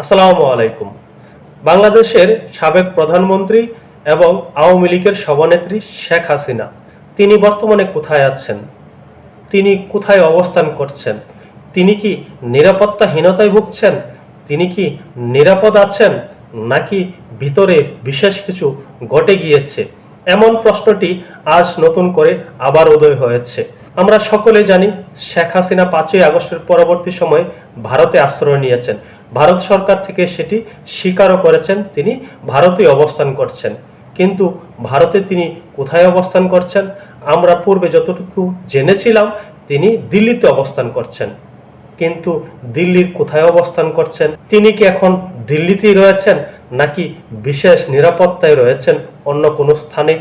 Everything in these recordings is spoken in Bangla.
আসসালামু আলাইকুম। বাংলাদেশের সাবেক প্রধানমন্ত্রী এবং আওয়ামী লীগের সভানেত্রী শেখ হাসিনা, তিনি বর্তমানে কোথায় আছেন? তিনি কোথায় অবস্থান করছেন? তিনি কি নিরাপত্তাহীনতায় ভুগছেন? তিনি কি নিরাপদ আছেন? নাকি ভিতরে বিশেষ কিছু ঘটে গিয়েছে? এমন প্রশ্নটি আজ নতুন করে আবার উদয় হয়েছে। আমরা সকলে জানি শেখ হাসিনা পাঁচই আগস্টের পরবর্তী সময়ে ভারতে আশ্রয় নিয়েছেন। ভারত সরকার থেকে সেটি স্বীকারও করেছেন, তিনি ভারতে অবস্থান করছেন। কিন্তু ভারতে তিনি কোথায় অবস্থান করছেন? আমরা পূর্বে যতটুকু জেনেছিলাম, তিনি দিল্লিতে অবস্থান করছেন। কিন্তু দিল্লির কোথায় অবস্থান করছেন? তিনি কি এখন দিল্লিতেই রয়েছেন, নাকি বিশেষ নিরাপত্তায় রয়েছেন অন্য কোনো স্থানে?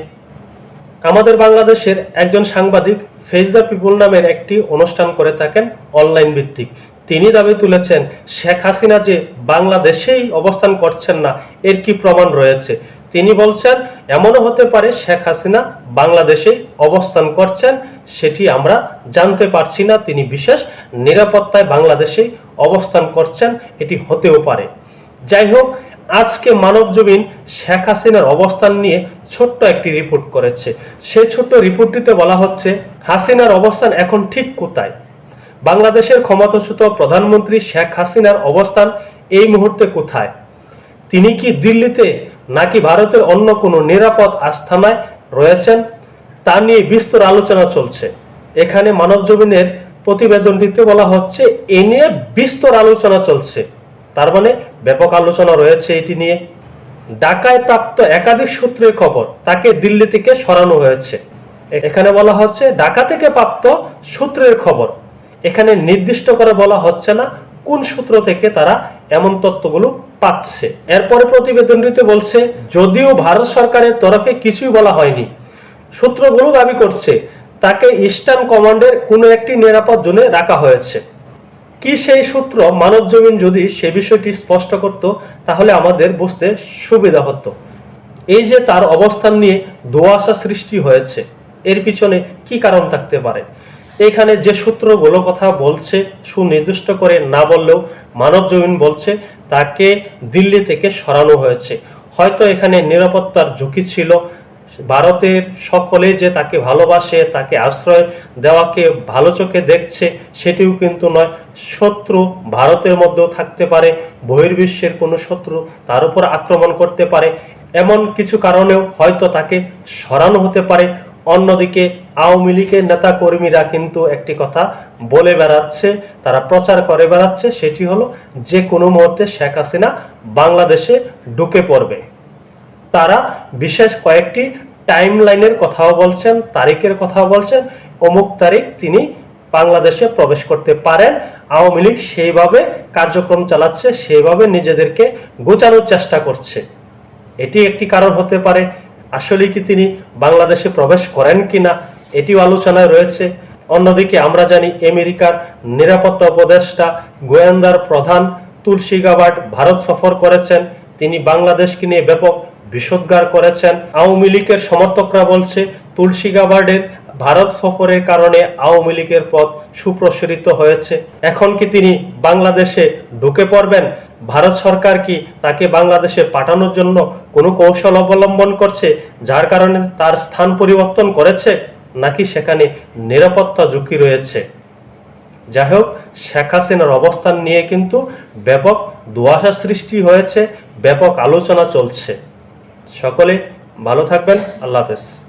আমাদের বাংলাদেশের একজন সাংবাদিক ফেস দ্য পিপুল নামের একটি অনুষ্ঠান করে থাকেন, অনলাইন ভিত্তিক। তিনি দাবি তুলেছেন, শেখ হাসিনা যে বাংলাদেশেই অবস্থান করছেন না, এর কি প্রমাণ রয়েছে? তিনি বলছেন, এমনও হতে পারে শেখ হাসিনা বাংলাদেশে অবস্থান করছেন, সেটি আমরা জানতে পারছি না। তিনি বিশেষ নিরাপত্তায় বাংলাদেশেই অবস্থান করছেন, এটি হতেও পারে। যাই হোক, আজকে মানবজমিন শেখ হাসিনার অবস্থান নিয়ে ছোট্ট একটি রিপোর্ট করেছে। সেই ছোট্ট রিপোর্টটিতে বলা হচ্ছে, হাসিনার অবস্থান এখন ঠিক কোথায়? বাংলাদেশের ক্ষমতাচ্যুত প্রধানমন্ত্রী শেখ হাসিনার অবস্থান এই মুহূর্তে কোথায়? তিনি কি দিল্লিতে নাকি ভারতের অন্য কোনো নিরাপদ আস্থানায় রয়েছেন? তা নিয়ে বিস্তর আলোচনা চলছে। এখানে মানবজমিনের প্রতিবেদনটিতে বলা হচ্ছে, এ নিয়ে বিস্তর আলোচনা চলছে। তার মানে ব্যাপক আলোচনা রয়েছে এটি নিয়ে। ঢাকায় প্রাপ্ত একাধিক সূত্রের খবর তাকে দিল্লি থেকে সরানো হয়েছে। এখানে বলা হচ্ছে, ঢাকা থেকে প্রাপ্ত সূত্রের খবর। এখানে নির্দিষ্ট করে বলা হচ্ছে না কোন সূত্র থেকে তারা এমন তথ্যগুলো পাচ্ছে। এরপরে প্রতিবেদনটিতে বলছে, যদিও ভারত সরকারের তরফে কিছুই বলা হয়নি, সূত্রগুলো দাবি করছে তাকে ইস্টার্ন কমান্ডের কোনো একটি নিরাপদ জোনে রাখা হয়েছে। কি সেই সূত্র? মানব জমিন যদি সে বিষয়টি স্পষ্ট করত, তাহলে আমাদের বুঝতে সুবিধা হতো। এই যে তার অবস্থান নিয়ে দোয়াশা সৃষ্টি হয়েছে, এর পিছনে কি কারণ থাকতে পারে? এখানে যে সূত্রগুলো কথা বলছে, সুনির্দিষ্ট করে না বললেও মানব জমিন বলছে, তাকে দিল্লি থেকে সরানো হয়েছে। হয়তো এখানে নিরাপত্তার ঝুঁকি ছিল। ভারতের সকলে যে তাকে ভালোবাসে, তাকে আশ্রয় দেওয়াকে ভালো চোখে দেখছে, সেটিও কিন্তু নয়। শত্রু ভারতের মধ্যেও থাকতে পারে, বহির্বিশ্বের কোনো শত্রু তার উপর আক্রমণ করতে পারে। এমন কিছু কারণেও হয়তো তাকে সরানো হতে পারে। অন্যদিকে আওয়ামী লীগের নেতা কর্মীরা কিন্তু একটি কথা বলে বেড়াচ্ছে, তারা প্রচার করে বেড়াচ্ছে, সেটি হলো যে কোনো মুহূর্তে শেখ হাসিনা বাংলাদেশে ঢুকে পড়বে। তারা বিশেষ কয়েকটি টাইম লাইনের কথাও বলছেন, তারিখের কথাও বলছেন, অমুক তারিখ তিনি বাংলাদেশে প্রবেশ করতে পারেন, আওয়ামী লীগ সেইভাবে কার্যক্রম চালাচ্ছে, সেইভাবে নিজেদেরকে গোচানোর চেষ্টা করছে। এটি একটি কারণ হতে পারে, আসলে কি তিনি বাংলাদেশে প্রবেশ করেন কিনা? এটিও আলোচনায় রয়েছে। অন্যদিকে আমরা জানি আমেরিকার নিরাপত্তা উপদেষ্টা গোয়েন্দার প্রধান তুলসী গাবার্ড ভারত সফর করেছেন। তিনি বাংলাদেশকে নিয়ে ব্যাপক বিষোদ্গার করেছেন। আওয়ামী লীগের সমর্থকরা বলছে তুলসী গাবার্ডের ভারত সফরের কারণে আওয়ামী লীগের পথ সুপ্রসারিত হয়েছে। এখন কি তিনি বাংলাদেশে ঢুকে পড়বেন? ভারত সরকার কি তাকে বাংলাদেশে পাঠানোর জন্য কোনো কৌশল অবলম্বন করছে, যার কারণে তার স্থান পরিবর্তন করেছে? নাকি সেখানে নিরাপত্তা ঝুঁকি রয়েছে? যাই হোক শেখ হাসিনার অবস্থান নিয়ে কিন্তু ব্যাপক দোয়াশা সৃষ্টি হয়েছে, ব্যাপক আলোচনা চলছে। সকলে ভালো থাকবেন, আল্লাহ হাফেজ।